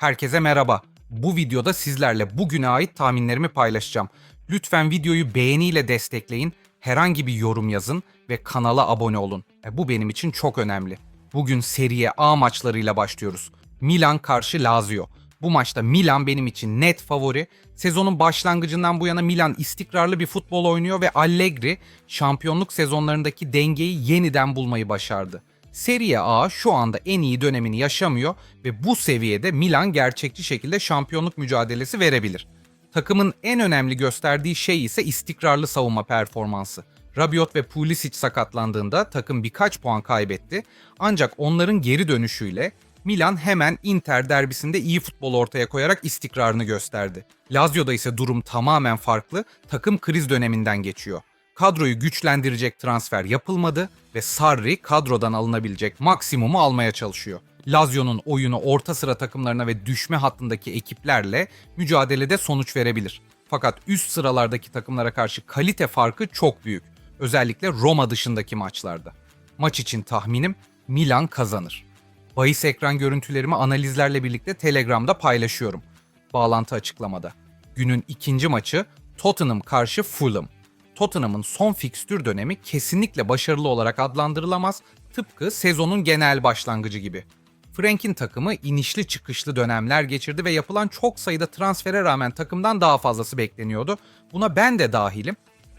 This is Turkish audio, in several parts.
Herkese merhaba. Bu videoda sizlerle bugüne ait tahminlerimi paylaşacağım. Lütfen videoyu beğeniyle destekleyin, herhangi bir yorum yazın ve kanala abone olun. E, bu benim için çok önemli. Bugün seriye A maçlarıyla başlıyoruz. Milan karşı Lazio. Bu maçta Milan benim için net favori. Sezonun başlangıcından bu yana Milan istikrarlı bir futbol oynuyor ve Allegri şampiyonluk sezonlarındaki dengeyi yeniden bulmayı başardı. Serie A şu anda en iyi dönemini yaşamıyor ve bu seviyede Milan gerçekçi şekilde şampiyonluk mücadelesi verebilir. Takımın en önemli gösterdiği şey ise istikrarlı savunma performansı. Rabiot ve Pulisic sakatlandığında takım birkaç puan kaybetti. Ancak onların geri dönüşüyle Milan hemen Inter derbisinde iyi futbol ortaya koyarak istikrarını gösterdi. Lazio'da ise durum tamamen farklı. Takım kriz döneminden geçiyor. Kadroyu güçlendirecek transfer yapılmadı ve Sarri kadrodan alınabilecek maksimumu almaya çalışıyor. Lazio'nun oyunu orta sıra takımlarına ve düşme hattındaki ekiplerle mücadelede sonuç verebilir. Fakat üst sıralardaki takımlara karşı kalite farkı çok büyük. Özellikle Roma dışındaki maçlarda. Maç için tahminim Milan kazanır. Bahis ekran görüntülerimi analizlerle birlikte Telegram'da paylaşıyorum. Bağlantı açıklamada. Günün ikinci maçı Tottenham karşı Fulham. Tottenham'ın son fikstür dönemi kesinlikle başarılı olarak adlandırılamaz, tıpkı sezonun genel başlangıcı gibi. Frank'in takımı inişli çıkışlı dönemler geçirdi ve yapılan çok sayıda transfere rağmen takımdan daha fazlası bekleniyordu. Buna ben de dahilim.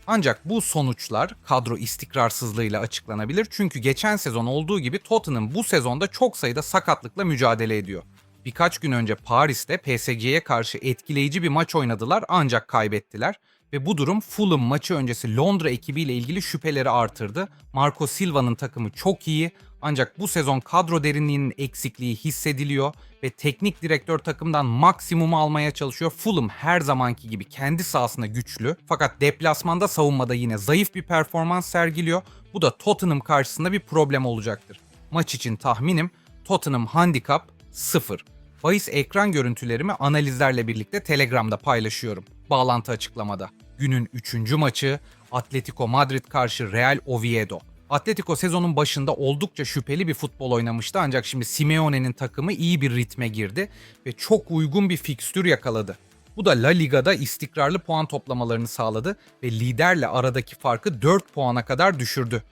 Ancak bu sonuçlar kadro istikrarsızlığıyla açıklanabilir çünkü geçen sezon olduğu gibi Tottenham bu sezonda çok sayıda sakatlıkla mücadele ediyor. Birkaç gün önce Paris'te PSG'ye karşı etkileyici bir maç oynadılar ancak kaybettiler ve bu durum Fulham maçı öncesi Londra ekibiyle ilgili şüpheleri artırdı. Marco Silva'nın takımı çok iyi ancak bu sezon kadro derinliğinin eksikliği hissediliyor ve teknik direktör takımdan maksimumu almaya çalışıyor. Fulham her zamanki gibi kendi sahasında güçlü fakat deplasmanda savunmada yine zayıf bir performans sergiliyor. Bu da Tottenham karşısında bir problem olacaktır. Maç için tahminim Tottenham handikap 0. Bahis ekran görüntülerimi analizlerle birlikte Telegram'da paylaşıyorum. Bağlantı açıklamada. Günün 3. maçı Atletico Madrid karşı Real Oviedo. Atletico sezonun başında oldukça şüpheli bir futbol oynamıştı ancak şimdi Simeone'nin takımı iyi bir ritme girdi ve çok uygun bir fikstür yakaladı. Bu da La Liga'da istikrarlı puan toplamalarını sağladı ve liderle aradaki farkı 4 puana kadar düşürdü.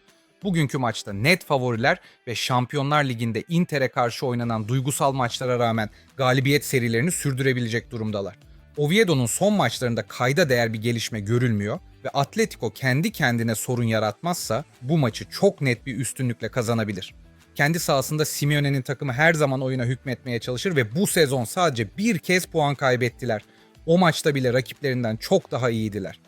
Bugünkü maçta net favoriler ve Şampiyonlar Ligi'nde Inter'e karşı oynanan duygusal maçlara rağmen galibiyet serilerini sürdürebilecek durumdalar. Oviedo'nun son maçlarında kayda değer bir gelişme görülmüyor ve Atletico kendi kendine sorun yaratmazsa bu maçı çok net bir üstünlükle kazanabilir. Kendi sahasında Simeone'nin takımı her zaman oyuna hükmetmeye çalışır ve bu sezon sadece bir kez puan kaybettiler. O maçta bile rakiplerinden çok daha iyiydiler.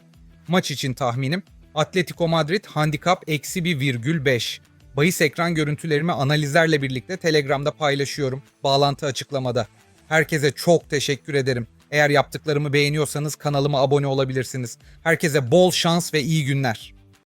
Maç için tahminim Atletico Madrid handikap eksi bir virgül 5. Bahis ekran görüntülerimi analizlerle birlikte Telegram'da paylaşıyorum. Bağlantı açıklamada. Herkese çok teşekkür ederim. Eğer yaptıklarımı beğeniyorsanız kanalıma abone olabilirsiniz. Herkese bol şans ve iyi günler.